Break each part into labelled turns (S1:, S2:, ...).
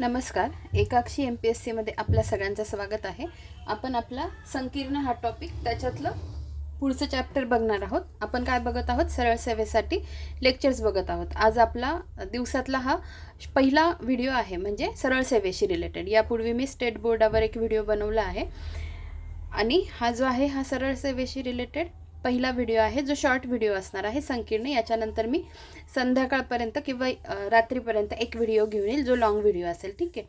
S1: नमस्कार एकाक्षी M P S सीमध्ये आपल्या सगळ्यांचं स्वागत आहे. आपण आपला संकीर्ण हा टॉपिक त्याच्यातलं पुढचं चॅप्टर बघणार आहोत. आपण काय बघत आहोत? सरळ सेवेसाठी लेक्चर्स बघत आहोत. आज आपला दिवसातला हा पहिला व्हिडिओ आहे म्हणजे सरळ सेवेशी रिलेटेड यापूर्वी मी स्टेट बोर्डावर एक व्हिडिओ बनवला आहे. आणि हा जो आहे हा सरळ सेवेशी रिलेटेड पहिला व्हिडिओ आहे जो शॉर्ट व्हिडिओ असणार आहे संकीर्ण. याच्यानंतर मी संध्याकाळपर्यंत किंवा रात्रीपर्यंत एक व्हिडिओ घेऊन येईल जो लाँग व्हिडिओ असेल ठीक आहे?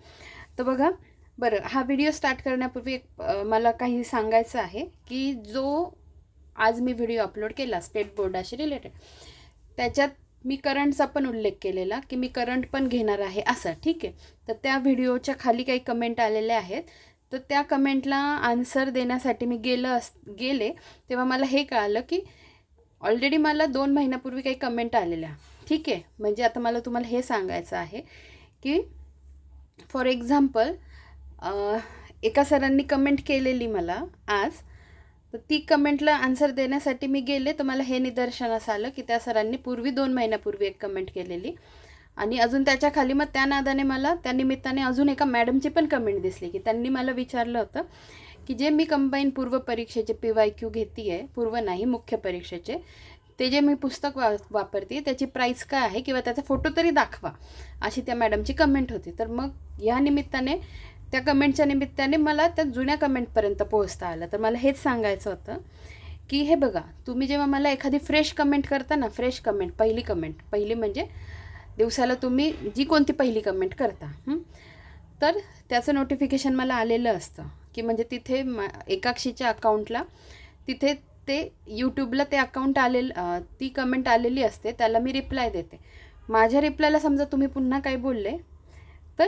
S1: तर बघा बरं हा व्हिडिओ स्टार्ट करण्यापूर्वी एक मला काही सांगायचं आहे की जो आज मी व्हिडिओ अपलोड केला स्टेट बोर्डाशी रिलेटेड त्याच्यात मी करंटचा पण उल्लेख केलेला की मी करंट पण घेणार आहे असं ठीक आहे? तर त्या व्हिडिओच्या खाली काही कमेंट आलेल्या आहेत. तर त्या कमेंटला आन्सर देण्यासाठी मी गेलं अस गेले तेव्हा मला हे कळालं की ऑलरेडी मला दोन महिन्यापूर्वी काही कमेंट आलेल्या. ठीक आहे? म्हणजे आता मला तुम्हाला हे सांगायचं आहे की फॉर एक्झाम्पल एका सरांनी कमेंट केलेली मला आज तर ती कमेंटला आन्सर देण्यासाठी मी गेले तर मला हे निदर्शनास आलं की त्या सरांनी पूर्वी दोन महिन्यापूर्वी एक कमेंट केलेली. आणि अजून त्याच्याखाली मग त्या नादाने मला त्या निमित्ताने अजून एका मॅडमची पण कमेंट दिसली की त्यांनी मला विचारलं होतं की जे मी कंबाईन पूर्व परीक्षेचे पी वाय क्यू घेते आहे पूर्व नाही मुख्य परीक्षेचे ते जे मी पुस्तक वा वापरते त्याची प्राईस काय आहे किंवा त्याचा फोटो तरी दाखवा अशी त्या मॅडमची कमेंट होती. तर मग या निमित्ताने त्या कमेंटच्या निमित्ताने मला त्या जुन्या कमेंटपर्यंत पोहोचता आलं. तर मला हेच सांगायचं होतं की हे बघा तुम्ही जेव्हा मला एखादी फ्रेश कमेंट करता ना फ्रेश कमेंट पहिली कमेंट पहिली म्हणजे दिवसाला तुम्ही जी कोणती पहिली कमेंट करता तर त्याचं नोटिफिकेशन मला आलेलं असतं की म्हणजे तिथे मा एकाक्षीच्या अकाउंटला तिथे ते यूट्यूबला ते अकाउंट आलेलं ती कमेंट आलेली असते त्याला मी रिप्लाय देते. माझ्या रिप्लायला समजा तुम्ही पुन्हा काही बोलले तर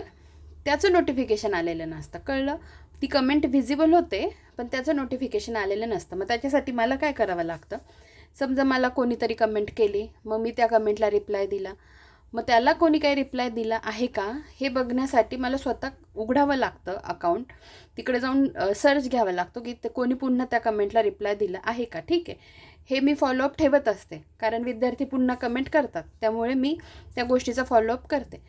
S1: त्याचं नोटिफिकेशन आलेलं नसतं. कळलं? ती कमेंट व्हिजिबल होते पण त्याचं नोटिफिकेशन आलेलं नसतं. मग त्याच्यासाठी मला काय करावं लागतं? समजा मला कोणीतरी कमेंट केली मग मी त्या कमेंटला रिप्लाय दिला. मग त्याला कोणी काही रिप्लाय दिला आहे का? हे बघण्यासाठी मला स्वतः उघडावं लागतं अकाउंट तिकडे जाऊन सर्च घ्यावा लागतो की ते कोणी पुन्हा त्या कमेंटला रिप्लाय दिला आहे का? ठीक आहे. हे मी फॉलोअप ठेवत असते. कारण विद्यार्थी पुन्हा कमेंट करतात. त्यामुळे मी त्या गोष्टीचा फॉलोअप करते.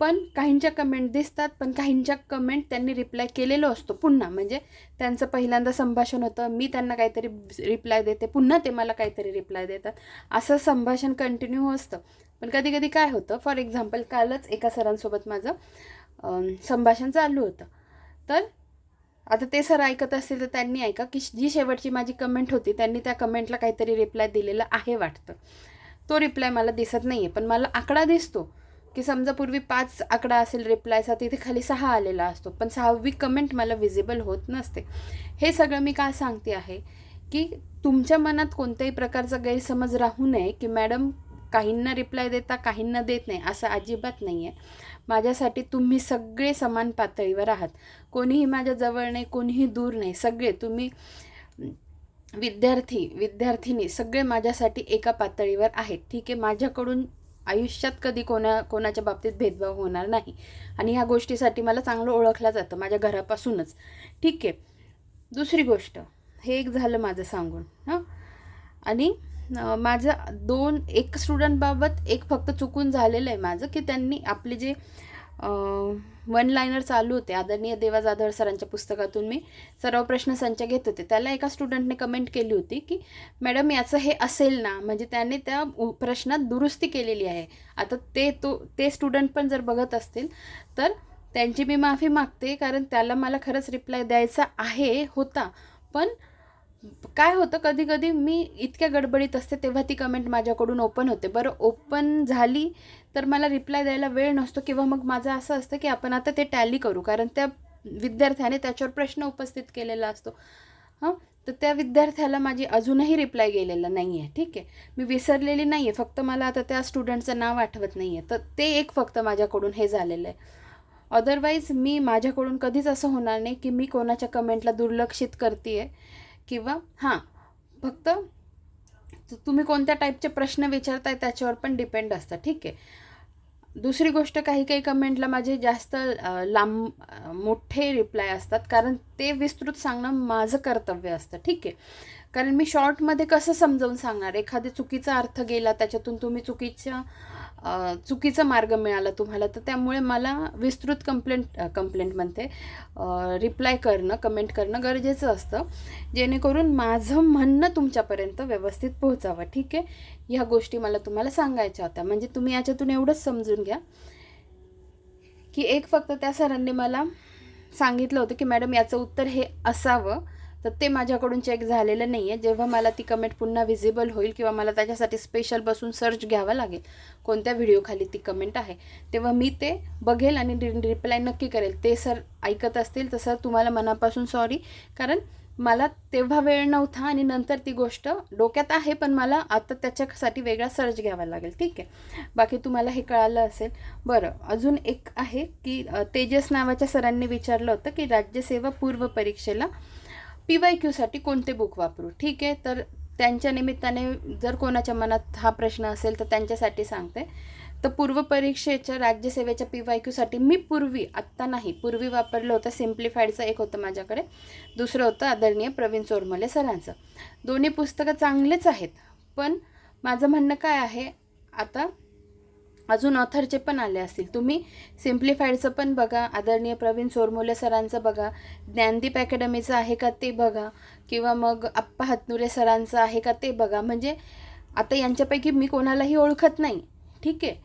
S1: पण काहींच्या कमेंट दिसतात पण काहींच्या कमेंट त्यांनी रिप्लाय केलेलो असतो पुन्हा. म्हणजे त्यांचं पहिल्यांदा संभाषण होतं मी त्यांना काहीतरी रिप्लाय देते पुन्हा ते मला काहीतरी रिप्लाय देतात. असं संभाषण कंटिन्यू असतं. पण कधी कधी काय होतं फॉर एक्झाम्पल कालच एका सरांसोबत माझं संभाषण चालू होतं. तर आता ते सर ऐकत असतील तर त्यांनी ऐका की जी शेवटची माझी कमेंट होती त्यांनी त्या कमेंटला काहीतरी रिप्लाय दिलेला आहे वाटतं. तो रिप्लाय मला दिसत नाही आहे पण मला आकडा दिसतो की समजा पूर्वी पाच आकडा असेल रिप्लायचा तिथे खाली सहा आलेला असतो पण सहावी कमेंट मला विजिबल होत नसते. हे सगळं मी का सांगते आहे की तुमच्या मनात कोणत्याही प्रकारचा गैरसमज राहू नये की मॅडम काहींना रिप्लाय देता काहींना देत नाही असं अजिबात नाही आहे माझ्यासाठी तुम्ही सगळे समान पातळीवर आहात. कोणीही माझ्या जवळ नाही कोणीही दूर नाही. सगळे तुम्ही विद्यार्थी विद्यार्थिनी सगळे माझ्यासाठी एका पातळीवर आहेत. ठीक आहे माझ्याकडून आयुष्यात कधी कोणा कोणाच्या बाबतीत भेदभाव होणार नाही. आणि ह्या गोष्टीसाठी मला चांगलं ओळखलं जातं माझ्या घरापासूनच. ठीक आहे. दुसरी गोष्ट. हे एक झालं माझं सांगून. हां? आणि माझं दोन एक स्टुडंटबाबत एक फक्त चुकून झालेलं आहे माझं की त्यांनी आपले जे वन लायनर चालू होते आदरणीय देवा जाधव सरांच्या पुस्तकातून मी सर्व प्रश्न संच घेत होते. त्याला एका स्टुडंटने कमेंट केली होती की मॅडम याचं हे असेल ना म्हणजे त्याने त्या प्रश्नात दुरुस्ती केलेली आहे. आता ते तो ते स्टुडंट पण जर बघत असतील तर त्यांची मी माफी मागते कारण त्याला मला खरंच रिप्लाय द्यायचा आहे होता. पण काय होतं कधी कधी मी इतक्या गडबडीत असते तेव्हा ती कमेंट माझ्याकडून ओपन होते. बरं ओपन झाली तर मला रिप्लाय द्यायला वेळ नसतो किंवा मग माझं असं असतं की आपण आता ते टॅली करू. कारण त्या विद्यार्थ्याने त्याच्यावर प्रश्न उपस्थित केलेला असतो. हां? तर त्या विद्यार्थ्याला माझी अजूनही रिप्लाय गेलेला नाही आहे ठीक आहे? मी विसरलेली नाही आहे फक्त मला आता त्या स्टुडंटचं नाव आठवत नाही आहे तर ते एक फक्त माझ्याकडून हे झालेलं आहे. अदरवाईज मी माझ्याकडून कधीच असं होणार नाही की मी कोणाच्या कमेंटला दुर्लक्षित करते आहे किंवा हां. फक्त तुम्ही कोणत्या टाईपचे प्रश्न विचारताय त्याच्यावर पण डिपेंड असतं. ठीक आहे. दुसरी गोष्ट काही काही कमेंटला माझे जास्त लांब मोठे रिप्लाय असतात. कारण ते विस्तृत सांगणं माझं कर्तव्य असतं. ठीक आहे. कारण मी शॉर्टमध्ये कसं समजावून सांगणार? एखादी चुकीचा अर्थ गेला त्याच्यातून तुम्ही चुकीच्या चुकीचा मार्ग मिळाला तुम्हाला तर त्यामुळे मला विस्तृत कंप्लेंट कंप्लेंट म्हणते रिप्लाय करणं कमेंट करणं गरजेचं असतं. जेणेकरून माझं म्हणणं तुमच्यापर्यंत व्यवस्थित पोहोचावं ठीक आहे? ह्या गोष्टी मला तुम्हाला सांगायच्या होत्या. म्हणजे तुम्ही याच्यातून एवढंच समजून घ्या. की एक फक्त त्या सरांनी मला सांगितलं होतं की मॅडम याचं उत्तर हे असावं. तर ते माझ्याकडून चेक झालेलं नाही आहे जेव्हा मला ती कमेंट पुन्हा व्हिजिबल होईल किंवा मला त्याच्यासाठी स्पेशल बसून सर्च घ्यावा लागेल कोणत्या व्हिडिओखाली ती कमेंट आहे तेव्हा मी ते बघेल आणि रिप्लाय नक्की करेल. ते सर ऐकत असतील तर सर तुम्हाला मनापासून सॉरी कारण मला तेव्हा वेळ नव्हता आणि नंतर ती गोष्ट डोक्यात आहे पण मला आता त्याच्यासाठी वेगळा सर्च घ्यावा लागेल. ठीक आहे? बाकी तुम्हाला हे कळालं असेल. बरं अजून एक आहे की तेजस नावाच्या सरांनी विचारलं होतं की राज्यसेवा पूर्व परीक्षेला पी वाय क्यूसाठी कोणते बुक वापरू? ठीक आहे तर त्यांच्या निमित्ताने जर कोणाच्या मनात हा प्रश्न असेल तर त्यांच्यासाठी सांगते. तर पूर्व परीक्षेच्या राज्यसेवेच्या पी वाय क्यूसाठी मी पूर्वी आत्ता नाही पूर्वी वापरलं होतं सिम्प्लिफाईडचं एक होतं माझ्याकडे. दुसरं होतं आदरणीय प्रवीण चोरमले सरांचं. दोन्ही पुस्तकं चांगलेच आहेत पण माझं म्हणणं काय आहे आता अजून ऑथरचे पण आले असतील. तुम्ही सिम्प्लिफाईडचं पण बघा आदरणीय प्रवीण सोरमोले सरांचं बघा ज्ञानदीप अकॅडमीचं आहे का ते बघा किंवा मग आप्पा हातनुरे सरांचं आहे का ते बघा. म्हणजे आता यांच्यापैकी मी कोणालाही ओळखत नाही. ठीक आहे?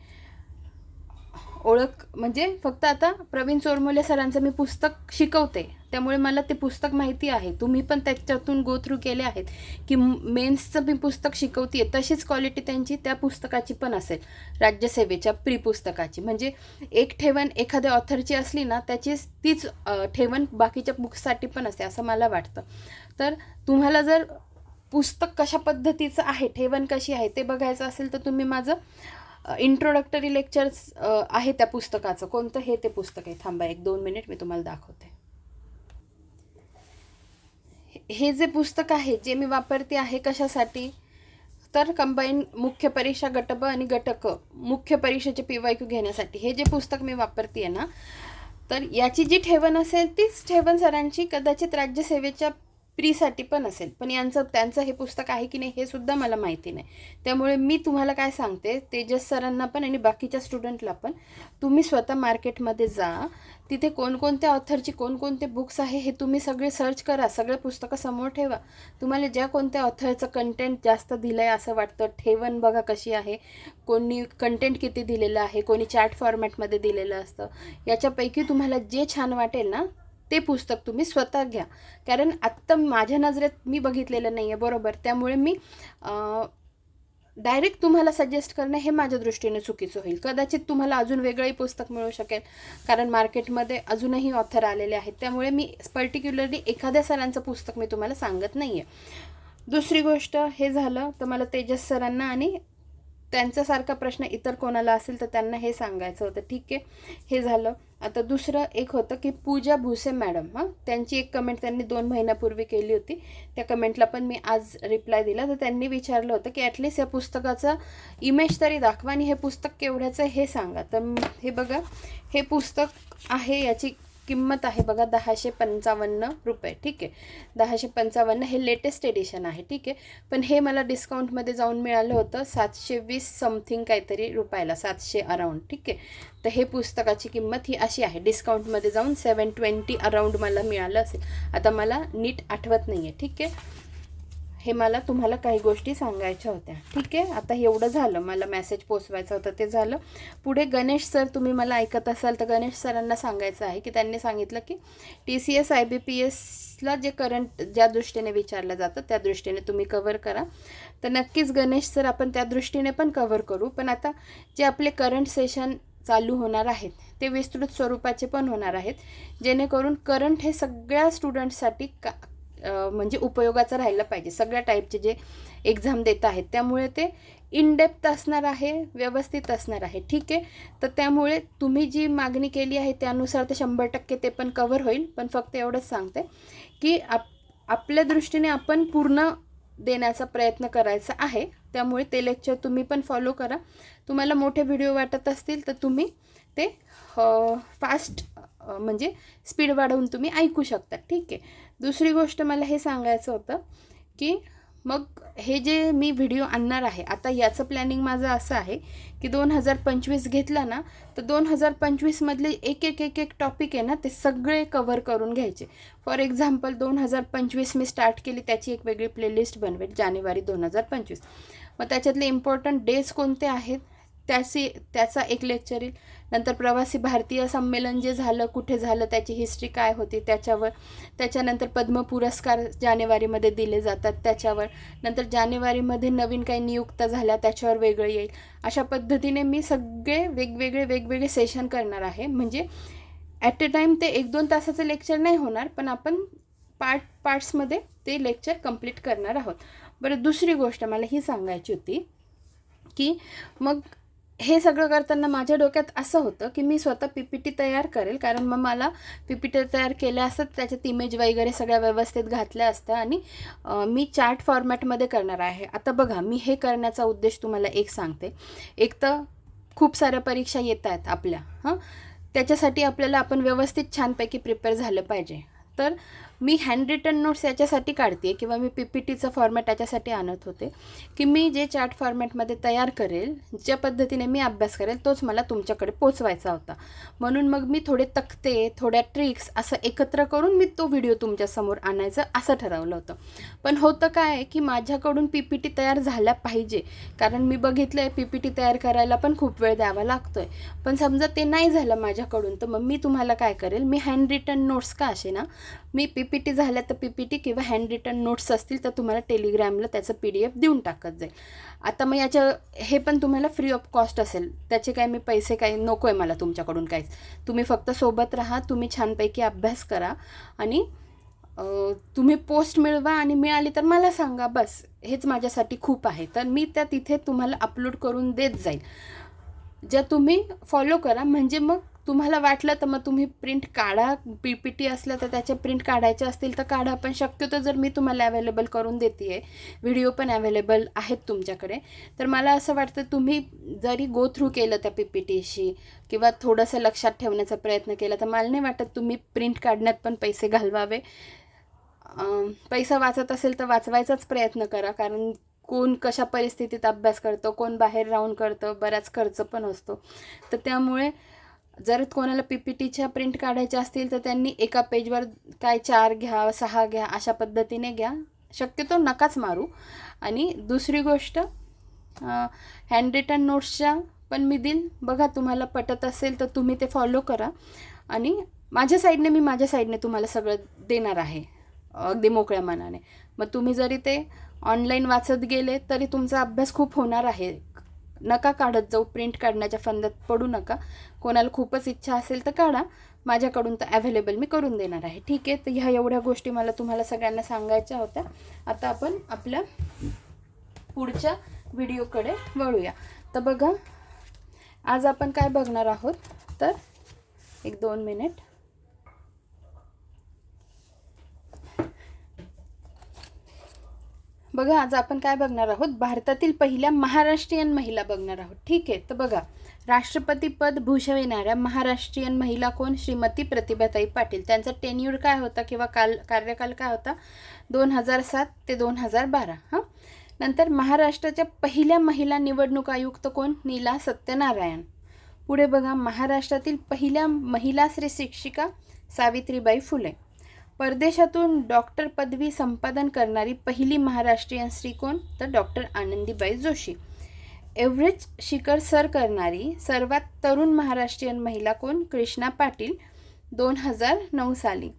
S1: ओळख म्हणजे फक्त आता प्रवीण चोरमोले सरांचं मी पुस्तक शिकवते. त्यामुळे मला ते पुस्तक माहिती आहे. तुम्ही पण त्याच्यातून गो थ्रू केले आहेत की मेन्सचं मी पुस्तक शिकवते तशीच क्वालिटी त्यांची त्या पुस्तकाची पण असेल. राज्यसेवेच्या प्री पुस्तकाची म्हणजे एक ठेवण एखाद्या ऑथरची असली ना त्याची तीच ठेवण बाकीच्या बुक्ससाठी पण असते असं मला वाटतं. तर तुम्हाला जर पुस्तक कशा पद्धतीचं आहे ठेवण कशी आहे ते बघायचं असेल तर तुम्ही माझं इंट्रोडक्टरी लेक्चर्स आहे त्या पुस्तकाचं. कोणतं हे ते पुस्तक आहे? थांबा एक दोन मिनिट मी तुम्हाला दाखवते. हे- जे पुस्तक आहे जे मी वापरते आहे कशासाठी? तर कंबाईन मुख्य परीक्षा गट ब आणि गटक मुख्य परीक्षेचे पी वाय क्यू घेण्यासाठी. हे जे पुस्तक मी वापरते आहे ना तर याची जी ठेवण असेल तीच ठेवण सरांची कदाचित राज्यसेवेच्या प्रीसाठी पण असेल. पण यांचं त्यांचं हे पुस्तक आहे की नाही हे सुद्धा मला माहिती नाही. त्यामुळे मी तुम्हाला काय सांगते तेजस सरांना पण आणि बाकीच्या स्टुडंटला पण तुम्ही स्वतः मार्केटमध्ये जा. तिथे कोणकोणत्या ऑथरची कोणकोणते बुक्स आहे हे तुम्ही सगळे सर्च करा सगळे पुस्तकं समोर ठेवा. तुम्हाला ज्या कोणत्या ऑथरचं कंटेंट जास्त दिलं आहे असं वाटतं ठेवण बघा कशी आहे. कोणी कंटेंट किती दिलेलं आहे कोणी चॅट फॉर्मॅटमध्ये दिलेलं असतं. याच्यापैकी तुम्हाला जे छान वाटेल ना ते पुस्तक तुम्ही स्वतः घ्या. कारण आत्ता माझ्या नजरेत मी बघितलेलं नाही आहे बरोबर. त्यामुळे मी डायरेक्ट तुम्हाला सजेस्ट करणं हे माझ्या दृष्टीने चुकीचं होईल. कदाचित तुम्हाला अजून वेगळंही पुस्तक मिळू शकेल. कारण मार्केटमध्ये अजूनही ऑथर आलेले आहेत. त्यामुळे मी पर्टिक्युलरली एखाद्या सरांचं पुस्तक मी तुम्हाला सांगत नाही आहे दुसरी गोष्ट हे झालं तर मला तेजस सरांना आणि त्यांच्यासारखा प्रश्न इतर कोणाला असेल तर त्यांना हे सांगायचं होतं. ठीक आहे? हे झालं. आता दुसरं एक होतं की पूजा भुसे मॅडम हां. त्यांची एक कमेंट त्यांनी दोन महिन्यापूर्वी केली होती. त्या कमेंटला पण मी आज रिप्लाय दिला. तर त्यांनी विचारलं होतं की ॲटलिस्ट या पुस्तकाचा इमेज तरी दाखवा आणि हे पुस्तक केवढ्याचं हे सांगा. तर हे बघा हे पुस्तक आहे याची किंमत आहे बघा दहाशे पंचावन्न रुपये ठीक आहे? दहाशे पंचावन्न हे लेटेस्ट एडिशन आहे ठीक आहे? पण हे मला डिस्काउंटमध्ये जाऊन मिळालं होतं सातशे वीस समथिंग काहीतरी रुपयाला सातशे अराऊंड ठीक आहे? तर हे पुस्तकाची किंमत ही अशी आहे डिस्काउंटमध्ये जाऊन सेवन ट्वेंटी अराऊंड मला मिळालं असेल. आता मला नीट आठवत नाही आहे ठीक आहे? हे मला तुम्हाला काही गोष्टी सांगायच्या होत्या. ठीक आहे? आता एवढं झालं. मला मेसेज पोचवायचं होतं ते झालं. पुढे गणेश सर तुम्ही मला ऐकत असाल तर गणेश सरांना सांगायचं आहे की त्यांनी सांगितलं की T C S I B P एसला जे करंट ज्या दृष्टीने विचारलं जातं त्या दृष्टीने तुम्ही कवर करा. तर नक्कीच गणेश सर आपण त्या दृष्टीने पण कवर करू. पण आता जे आपले करंट सेशन चालू होणार आहेत ते विस्तृत स्वरूपाचे पण होणार आहेत. जेणेकरून करंट हे सगळ्या स्टुडंटसाठी का म्हणजे उपयोगाचं राहिलं पाहिजे. सगळ्या टाईपचे जे एक्झाम देत आहेत त्यामुळे ते इनडेप्थ असणार आहे व्यवस्थित असणार आहे. ठीक आहे? तर त्यामुळे तुम्ही जी मागणी केली आहे त्यानुसार ते शंभर टक्के ते पण कवर होईल. पण फक्त एवढंच सांगते की आप आपल्या दृष्टीने आपण पूर्ण देण्याचा प्रयत्न करायचा आहे. त्यामुळे ते लेक्चर तुम्ही पण फॉलो करा. तुम्हाला मोठे व्हिडिओ वाटत असतील तर तुम्ही ते फास्ट म्हणजे स्पीड वाढवून तुम्ही ऐकू शकता. ठीक आहे? दुसरी गोष्ट मला हे सांगायचं होतं की मग हे जे मी व्हिडिओ आणणार आहे आता याचं प्लॅनिंग माझं असं आहे की दोन हजार पंचवीस घेतला ना तर दोन हजार पंचवीसमधले एक एक एक एक टॉपिक आहे ना ते सगळे कवर करून घ्यायचे. फॉर एक्झाम्पल दोन हजार पंचवीस मी स्टार्ट केली त्याची एक वेगळी प्लेलिस्ट बनवेल जानेवारी दोन हजार पंचवीस. मग त्याच्यातले इम्पॉर्टंट डेज कोणते आहेत? त्याची त्याचा एक लेक्चर येईल. नंतर प्रवासी भारतीय संमेलन जे झालं कुठे झालं त्याची हिस्ट्री काय होती त्याच्यावर त्याच्यानंतर पद्म पुरस्कार जानेवारीमध्ये दिले जातात त्याच्यावर. नंतर जानेवारीमध्ये नवीन काही नियुक्त झाल्या त्याच्यावर वेगळं येईल. अशा पद्धतीने मी सगळे वेगवेगळे वेगवेगळे सेशन करणार आहे. म्हणजे ॲट अ टाईम ते एक दोन तासाचं लेक्चर नाही होणार पण आपण पार्ट पार्ट्समध्ये ते लेक्चर कंप्लीट करणार आहोत. बरं दुसरी गोष्ट मला ही सांगायची होती की मग हे सगळं करताना माझ्या डोक्यात असं होतं की मी स्वतः पी पी टी तयार करेल कारण मग मला पी पी टी तयार केल्या असतात त्याच्यात इमेज वगैरे सगळ्या व्यवस्थित घातल्या असत्या आणि मी चार्ट फॉर्मॅटमध्ये करणार आहे. आता बघा मी हे करण्याचा उद्देश तुम्हाला एक सांगते. एक तर खूप साऱ्या परीक्षा येत आहेत आपल्या हां? त्याच्यासाठी आपल्याला आपण व्यवस्थित छानपैकी प्रिपेअर झालं पाहिजे. तर मी हँड रिटन नोट्स याच्यासाठी काढते किंवा मी पी पी टीचं फॉर्मॅट याच्यासाठी आणत होते की मी जे चार्ट फॉर्मॅटमध्ये तयार करेल ज्या पद्धतीने मी अभ्यास करेल तोच मला तुमच्याकडे पोचवायचा होता. म्हणून मग मी थोडे तक्ते थोड्या ट्रिक्स असं एकत्र करून मी तो व्हिडिओ तुमच्यासमोर आणायचं असं ठरवलं होतं. पण होतं काय की माझ्याकडून पी पी टी तयार झाल्या पाहिजे. कारण मी बघितलं आहे पी पी टी तयार करायला पण खूप वेळ द्यावा लागतो आहे पण समजा ते नाही झालं माझ्याकडून तर मग मी तुम्हाला काय करेल? मी हँड रिटन नोट्स का असे ना मी पी पी टी झाल्या तर पी पी टी किंवा हँड रिटर्न नोट्स असतील तर तुम्हाला टेलिग्रामला त्याचं पी डी एफ देऊन टाकत जाईल. आता मग याच्या हे पण तुम्हाला फ्री ऑफ कॉस्ट असेल. त्याचे काय मी पैसे काही नको आहे मला तुमच्याकडून काहीच. तुम्ही फक्त सोबत राहा तुम्ही छानपैकी अभ्यास करा आणि तुम्ही पोस्ट मिळवा आणि मिळाली तर मला सांगा बस. हेच माझ्यासाठी खूप आहे. तर मी त्या तिथे तुम्हाला अपलोड करून देत जाईल. ज्या तुम्ही फॉलो करा म्हणजे मग तुम्हाला वाटलं तर मग तुम्ही प्रिंट काढा. पी पी टी असलं तर त्याचे प्रिंट काढायचे असतील तर काढा. पण शक्यतो जर मी तुम्हाला अवेलेबल करून देते आहे व्हिडिओ पण अवेलेबल आहेत तुमच्याकडे तर मला असं वाटतं तुम्ही जरी गो थ्रू केलं त्या पी पी टीशी किंवा थोडंसं लक्षात ठेवण्याचा प्रयत्न केला तर मला नाही वाटत तुम्ही प्रिंट काढण्यात पण पैसे घालवावे. पैसा वाचत असेल तर वाचवायचाच प्रयत्न करा. कारण कोण कशा परिस्थितीत अभ्यास करतो कोण बाहेर राहून करतं बराच खर्च पण असतो. तर त्यामुळे जर कोणाला पी पी टीच्या प्रिंट काढायच्या असतील तर त्यांनी एका पेजवर काय चार घ्या सहा घ्या अशा पद्धतीने घ्या. शक्यतो नकाच मारू. आणि दुसरी गोष्ट हँड रिटन नोट्सच्या पण मी देईल बघा तुम्हाला पटत असेल तर तुम्ही ते फॉलो करा. आणि माझ्या साईडने मी माझ्या साईडने तुम्हाला सगळं देणार आहे. अगदी मोकळ्या मनाने. मग तुम्ही जरी ते ऑनलाईन वाचत गेले तरी तुमचा अभ्यास खूप होणार आहे. नका काढत जाऊ. प्रिंट काढण्याच्या फंदात पडू नका. कोणाला खूपच इच्छा असेल तर काढा. माझ्याकडून तर अवेलेबल मी करून देणार आहे. ठीक आहे? तर ह्या एवढ्या गोष्टी मला तुम्हाला सगळ्यांना सांगायच्या होत्या. आता आपण आपल्या पुढच्या व्हिडिओकडे वळूया. तर बघा आज आपण काय बघणार आहोत? तर एक दोन मिनिट. बघा आज आपण काय बघणार आहोत? भारतातील पहिल्या महाराष्ट्रीयन महिला बघणार आहोत. ठीक आहे? तर बघा राष्ट्रपती पद भूषविणाऱ्या महाराष्ट्रीयन महिला कोण? श्रीमती प्रतिभाताई पाटील. त्यांचा टेन्यूर काय होता किंवा काल कार्यकाल काय होता? दोन हजार सात ते दोन हजार बारा. हां? नंतर महाराष्ट्राच्या पहिल्या महिला निवडणूक आयुक्त कोण? नीला सत्यनारायण. पुढे बघा महाराष्ट्रातील पहिल्या महिला श्री शिक्षिका सावित्रीबाई फुले. परदेशातून डॉक्टर पदवी संपादन करणारी पहिली महाराष्ट्रीयन स्त्री कोण? तर डॉक्टर आनंदीबाई जोशी. एव्हरेस्ट शिखर सर करणारी सर्वात तरुण महाराष्ट्रीयन महिला कोण? कृष्णा पाटील दोन हजार नऊ साली.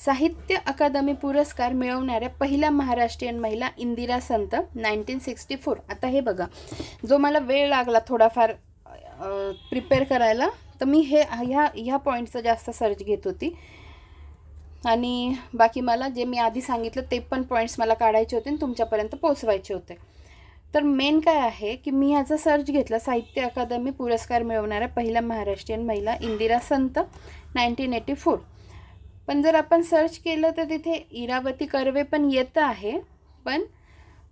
S1: साहित्य अकादमी पुरस्कार मिळवणाऱ्या पहिल्या महाराष्ट्रीयन महिला Indira Sant nineteen sixty four. आता हे बघा जो मला वेळ लागला थोडाफार प्रिपेअर करायला तर मी हे ह्या ह्या पॉईंटचं जास्त सर्च घेत होती. आणि बाकी मला जे मी आधी सांगितलं ते पण पॉईंट्स मला काढायचे होते आणि तुमच्यापर्यंत पोचवायचे होते. तर मेन काय आहे की मी ह्याचा सर्च घेतला साहित्य अकादमी पुरस्कार मिळवणाऱ्या पहिल्या महाराष्ट्रीयन महिला Indira Sant nineteen eighty four पण जर आपण सर्च केलं तर तिथे इरावती कर्वे पण येतं आहे पण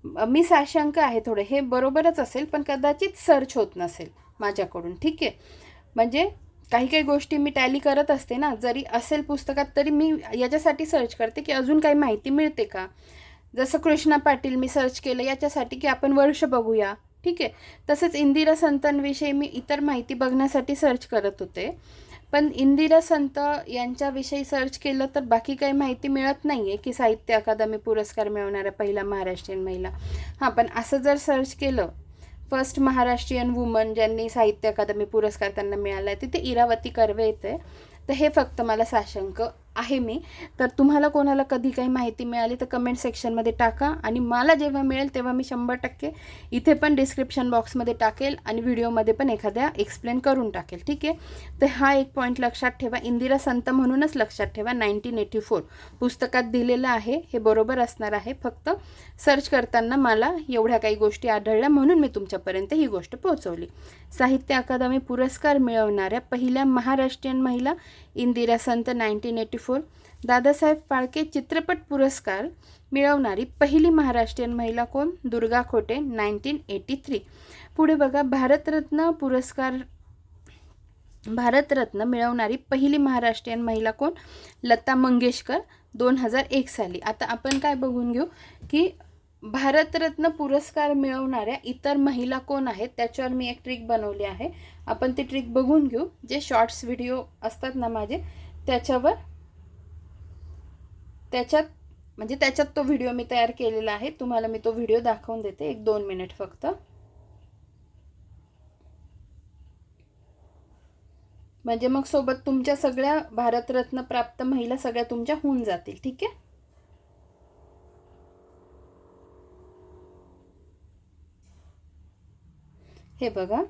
S1: मी साशंक आहे थोडं हे बरोबरच असेल पण कदाचित सर्च होत नसेल माझ्याकडून ठीक आहे? म्हणजे काही काही गोष्टी मी टॅली करत असते ना जरी असेल पुस्तकात तरी मी याच्यासाठी सर्च करते की अजून काही माहिती मिळते का? जसं कृष्णा पाटील मी सर्च केलं याच्यासाठी की आपण वर्ष बघूया. ठीक आहे? तसंच इंदिरा संतांविषयी मी इतर माहिती बघण्यासाठी सर्च करत होते. पण इंदिरा संत यांच्याविषयी सर्च केलं तर बाकी काही माहिती मिळत नाही आहे की साहित्य अकादमी पुरस्कार मिळवणाऱ्या पहिला महाराष्ट्रीयन महिला. हां पण असं जर सर्च केलं फर्स्ट महाराष्ट्रीयन वुमन ज्यांनी साहित्य अकादमी पुरस्कार त्यांना मिळाला आहे तिथे इरावती कर्वे येते तर हे फक्त मला साशंक आहे मी. तर तुम्हाला कोणाला कधी काही माहिती मिळाली तर कमेंट सेक्शनमध्ये टाका आणि मला जेव्हा मिळेल तेव्हा मी शंभर टक्के इथे पण डिस्क्रिप्शन बॉक्समध्ये टाकेल आणि व्हिडिओमध्ये पण एखाद्या एक्सप्लेन करून टाकेल. ठीक आहे? तर हा एक पॉईंट लक्षात ठेवा. इंदिरा संत म्हणूनच लक्षात ठेवा. नाईन्टीन एटी फोर पुस्तकात दिलेलं आहे. हे बरोबर असणार आहे. फक्त सर्च करताना मला एवढ्या काही गोष्टी आढळल्या म्हणून मी तुमच्यापर्यंत ही गोष्ट पोहोचवली. साहित्य अकादमी पुरस्कार मिळवणाऱ्या पहिल्या महाराष्ट्रीयन महिला Indira Sant nineteen eighty four Dadasaheb Phalke चित्रपट पुरस्कार मिळवणारी पहिली महाराष्ट्रीयन महिला कोण? दुर्गा खोटे नाईन्टीन एटी थ्री पुढे बघा भारतरत्न पुरस्कार भारतरत्न मिळवणारी पहिली महाराष्ट्रीयन महिला कोण? लता मंगेशकर दोन हजार एक साली. आता आपण काय बघून घेऊ की भारतरत्न पुरस्कार मिळवणाऱ्या इतर महिला कोण आहेत त्याच्यावर मी एक ट्रिक बनवली आहे. आपण ती ट्रिक बघून घेऊ. जे शॉर्ट्स व्हिडिओ असतात ना माझे त्याच्यावर त्याच्यात म्हणजे त्याच्यात तो व्हिडिओ मी तयार केलेला आहे. तुम्हाला मी तो व्हिडिओ दाखवून देते. एक दोन मिनिट फक्त. म्हणजे मग सोबत तुमच्या सगळ्या भारतरत्न प्राप्त महिला सगळ्या तुमच्या होऊन जातील. ठीक आहे? हे बघा.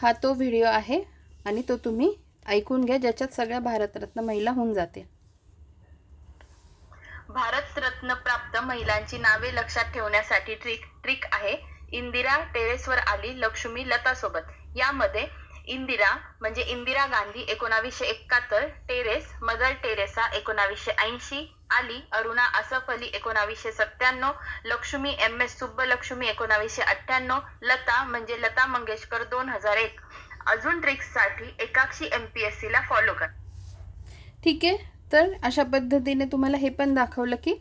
S1: हा तो व्हिडिओ आहे आणि तो तुम्ही ऐकून घ्या ज्याच्यात सगळ्या भारतरत्न महिला होऊन जातील
S2: भारतरत्न प्राप्त महिलांची नावे लक्षात ठेवण्यासाठी ट्रिक ट्रिक आहे इंदिरा टेरेसवर आली लक्ष्मी लता सोबत. यामध्ये इंदिरा म्हणजे इंदिरा गांधी एकोणावीसशे एकाहत्तर टेरेस मदर टेरेसा एकोणावीसशे ऐंशी आली. अरुणा असफ अली एकोणावीसशे सत्त्याण्णव लक्ष्मी एम एस सुब्बलक्ष्मी एकोणावीसशे अठ्ठ्याण्णव लता म्हणजे लता मंगेशकर दोन हजार एक. अजून ट्रिक्ससाठी एकाक्षी एमपीएससी ला फॉलो कर.
S1: ठीक आहे. तर अशा पद्धतीने तुम्हाला हे पण दाखवलं की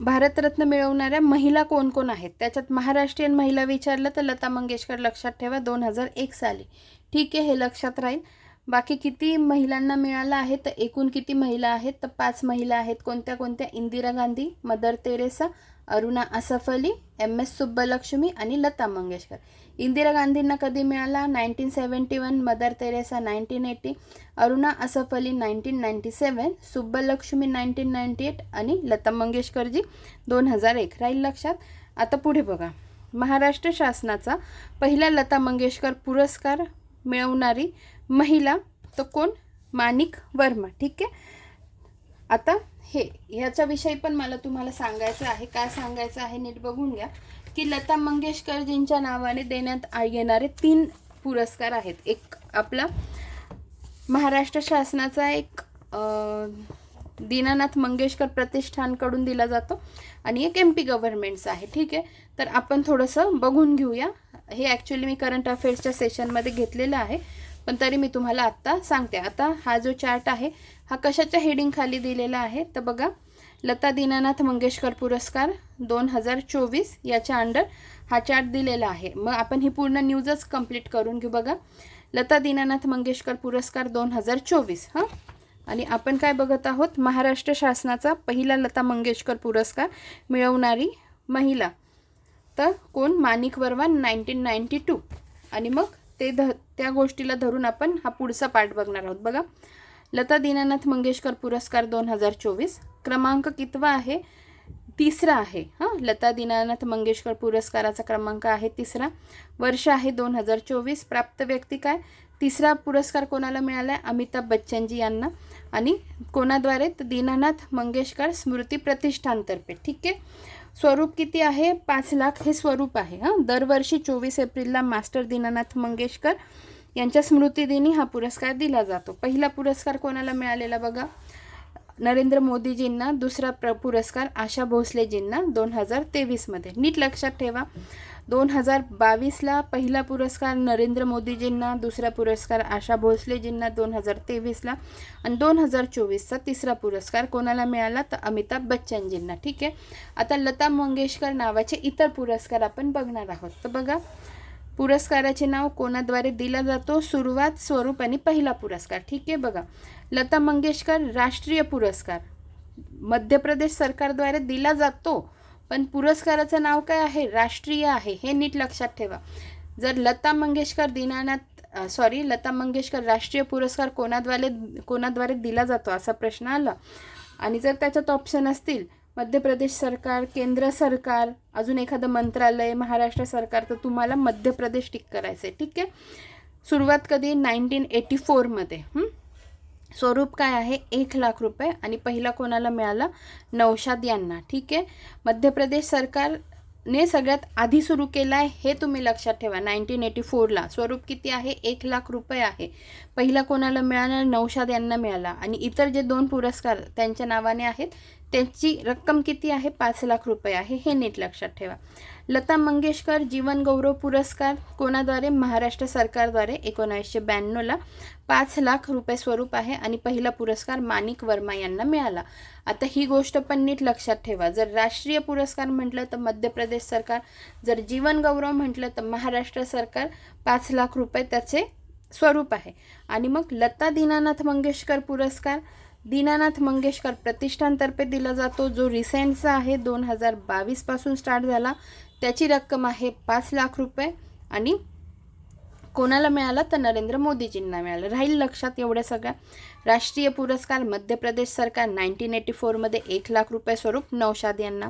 S1: भारतरत्न मिळवणाऱ्या महिला कोण कोण आहेत? त्याच्यात महाराष्ट्रीयन महिला विचारलं तर लता मंगेशकर लक्षात ठेवा दोन हजार एक साली. ठीक आहे हे लक्षात राहील. बाकी किती महिलांना मिळालं आहे तर एकूण किती महिला आहेत? तर पाच महिला आहेत. कोणत्या कोणत्या? Indira Gandhi mother Teresa Aruna Asaf Ali M S Subbalakshmi आणि लता मंगेशकर. इंदिरा गांधींना कधी मिळाला? Nineteen seventy one mother Teresa nineteen eighty Aruna Asaf Ali nineteen ninety seven Subbalakshmi nineteen ninety eight आणि लता मंगेशकरजी दोन हजार एक. राहील लक्षात? आता पुढे बघा. महाराष्ट्र शासनाचा पहिला लता मंगेशकर पुरस्कार मिळवणारी महिला तर कोण? माणिक वर्मा ठीक आहे? आता हे ह्याच्याविषयी पण मला तुम्हाला सांगायचं आहे काय सांगायचं आहे नीट बघून घ्या. की लता मंगेशकरजींच्या नावाने देण्यात आ- येणारे तीन पुरस्कार आहेत. एक आपला महाराष्ट्र शासनाचा एक दीनानाथ मंगेशकर प्रतिष्ठानकडून दिला जातो आणि एक एम पी गव्हर्नमेंटचा आहे ठीक आहे? तर आपण थोडंसं बघून घेऊया. हे ॲक्च्युली मी करंट अफेअर्सच्या सेशनमध्ये घेतलेलं आहे. पण तरी मी तुम्हाला आत्ता सांगते. आता हा जो चार्ट आहे हा कशाच्या हेडिंगखाली दिलेला आहे? तर बघा लता दीनानाथ मंगेशकर पुरस्कार दोन हजार चोवीस याच्या अंडर हा चार्ट दिलेला आहे. मग आपण ही पूर्ण न्यूजच कंप्लीट करून घेऊ बघा. लता दीनानाथ मंगेशकर पुरस्कार दोन हजार चोवीस हां? आणि आपण काय बघत आहोत? महाराष्ट्र शासनाचा पहिला लता मंगेशकर पुरस्कार मिळवणारी महिला. तर कोण? Manik Varma nineteen ninety two. आणि मग ते ध त्या गोष्टीला धरून आपण हा पुढचा पाठ बघणार आहोत. बघा लता दीनानाथ मंगेशकर पुरस्कार दोन हजार चोवीस. क्रमांक कितवा आहे? तिसरा आहे. हां? लता दीनानाथ मंगेशकर पुरस्काराचा क्रमांक आहे तिसरा. वर्ष आहे दोन हजार चोवीस. प्राप्त व्यक्ती काय? तिसरा पुरस्कार कोणाला मिळाला? आहे अमिताभ बच्चनजी यांना. आणि कोणाद्वारे? तर दीनानाथ मंगेशकर स्मृती प्रतिष्ठानतर्फे. ठीक आहे? स्वरूप किती आहे? पाच लाख हे स्वरूप आहे हां. दरवर्षी चोवीस एप्रिलला मास्टर दीनानाथ मंगेशकर यांच्या स्मृतिदिनी हा पुरस्कार दिला जातो. पहिला पुरस्कार कोणाला मिळालेला बघा? नरेंद्र मोदीजींना. दुसरा प्र पुरस्कार आशा भोसलेजींना दोन हजार तेवीसमध्ये. नीट लक्षात ठेवा. दोन हजार बावीसला पहिला पुरस्कार नरेंद्र मोदीजींना दुसरा पुरस्कार आशा भोसलेजींना दोन हजार तेवीसला आणि दोन हजार चोवीसचा तिसरा पुरस्कार कोणाला मिळाला तर अमिताभ बच्चनजींना. ठीक आहे? आता लता मंगेशकर नावाचे इतर पुरस्कार आपण बघणार आहोत. तर बघा पुरस्काराचे नाव कोणाद्वारे दिला जातो? सुरुवात स्वरूप आणि पहिला पुरस्कार. ठीक आहे? बघा लता मंगेशकर राष्ट्रीय पुरस्कार मध्य प्रदेश सरकारद्वारे दिला जातो. पण पुरस्काराचं नाव काय आहे? राष्ट्रीय आहे. हे नीट लक्षात ठेवा. जर लता मंगेशकर दिनानाथ सॉरी लता मंगेशकर राष्ट्रीय पुरस्कार कोणाद्वारे कोणाद्वारे दिला जातो असा प्रश्न आला? आणि जर त्याच्यात ऑप्शन असतील मध्य प्रदेश सरकार केंद्र सरकार अजून एखादं मंत्रालय महाराष्ट्र सरकार तर तुम्हाला मध्य प्रदेश टिक करायचं आहे ठीक आहे? सुरुवात कधी? नाईन्टीन एटी फोरमध्ये. स्वरूप काय आहे? एक लाख रुपये आणि पहिला कोणाला मिळाला? नौशाद यांना. ठीक आहे? मध्य प्रदेश सरकारने सगळ्यात आधी सुरू केलं आहे हे तुम्ही लक्षात ठेवा. नाईन्टीन एटी फोरला स्वरूप किती आहे? एक लाख रुपये आहे. पहिला कोणाला मिळाला? नौशाद यांना मिळाला. आणि इतर जे दोन पुरस्कार त्यांच्या नावाने आहेत त्यांची रक्कम किती आहे? पाच लाख रुपये आहे. हे नीट लक्षात ठेवा. लता मंगेशकर जीवन गौरव पुरस्कार कोणाद्वारे? महाराष्ट्र सरकारद्वारे एकोणावीसशे ब्याण्णवला पाच लाख रुपये स्वरूप आहे आणि पहिला पुरस्कार माणिक वर्मा यांना मिळाला. आता ही गोष्ट पण नीट लक्षात ठेवा. जर राष्ट्रीय पुरस्कार म्हटलं तर मध्य प्रदेश सरकार जर जीवन गौरव म्हटलं तर महाराष्ट्र सरकार पाच लाख रुपये त्याचे स्वरूप आहे. आणि मग लता दीनानाथ मंगेशकर पुरस्कार दीनानाथ मंगेशकर प्रतिष्ठानतर्फे दिला जातो जो रिसेंटचा आहे. दोन हजार बावीसपासून स्टार्ट झाला. त्याची रक्कम आहे पाच लाख रुपये आणि कोणाला मिळाला तर नरेंद्र मोदीजींना मिळालं. राहील लक्षात एवढ्या सगळ्या. राष्ट्रीय पुरस्कार मध्य प्रदेश सरकार नाईन्टीन एटी फोरमध्ये एक लाख रुपये स्वरूप नौशाद यांना.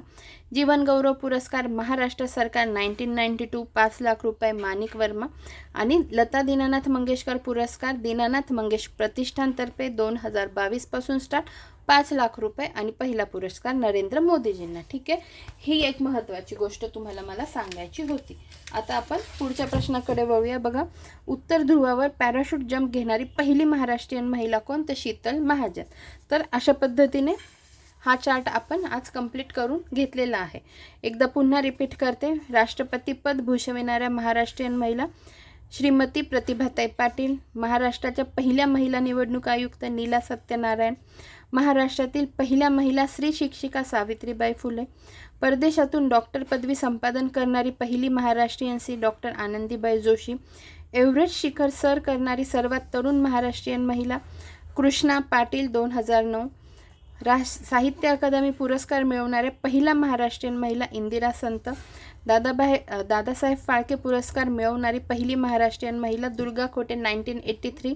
S1: जीवनगौरव पुरस्कार महाराष्ट्र सरकार नाईन्टीन नाईन्टी टू पाच लाख रुपये माणिक वर्मा आणि लता दीनानाथ मंगेशकर पुरस्कार दीनानाथ मंगेश प्रतिष्ठानतर्फे दोन हजार बावीसपासून स्टार्ट पाच लाख रुपये आणि पहिला पुरस्कार नरेंद्र मोदीजींना ठीक आहे? ही एक महत्त्वाची गोष्ट तुम्हाला मला सांगायची होती. आता आपण पुढच्या प्रश्नाकडे वळूया बघा. उत्तर ध्रुवावर पॅराशूट जम्प घेणारी पहिली महाराष्ट्रीयन महिला कोण? तर शीतल महाजन. तर अशा पद्धतीने हा चार्ट आपण आज कंप्लीट करून घेतलेला आहे. एकदा पुन्हा रिपीट करते. राष्ट्रपतीपद भूषविणाऱ्या महाराष्ट्रीयन महिला श्रीमती प्रतिभाताई पाटील महाराष्ट्राच्या पहिल्या महिला निवडणूक आयुक्त नीला सत्यनारायण महाराष्ट्रातील पहिल्या महिला स्त्री शिक्षिका सावित्रीबाई फुले. परदेशातून डॉक्टर पदवी संपादन करणारी पहिली महाराष्ट्रीयन सी डॉक्टर आनंदीबाई जोशी. एव्हरेस्ट शिखर सर करणारी सर्वात तरुण महाराष्ट्रीयन महिला कृष्णा पाटील दोन हजार नऊ. राष साहित्य अकादमी पुरस्कार मिळवणाऱ्या पहिल्या महाराष्ट्रीयन महिला इंदिरा संत. दादाबाई दादासाहेब फाळके पुरस्कार मिळवणारी पहिली महाराष्ट्रीयन महिला दुर्गा खोटे नाईन्टीन एट्टी थ्री.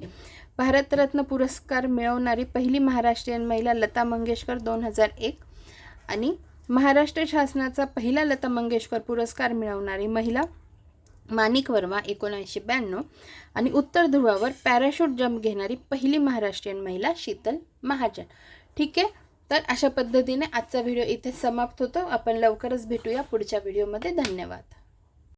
S1: भारतरत्न पुरस्कार मिळवणारी पहिली महाराष्ट्रीयन महिला लता मंगेशकर दोन हजार एक आणि महाराष्ट्र शासनाचा पहिला लता मंगेशकर पुरस्कार मिळवणारी महिला माणिक वर्मा एकोणऐंशी ब्याण्णव आणि उत्तर ध्रुवावर पॅराशूट जम्प घेणारी पहिली महाराष्ट्रीयन महिला शीतल महाजन. ठीक आहे? तर अशा पद्धतीने आजचा व्हिडिओ इथे समाप्त होतो. आपण लवकरच भेटूया पुढच्या व्हिडिओमध्ये. धन्यवाद.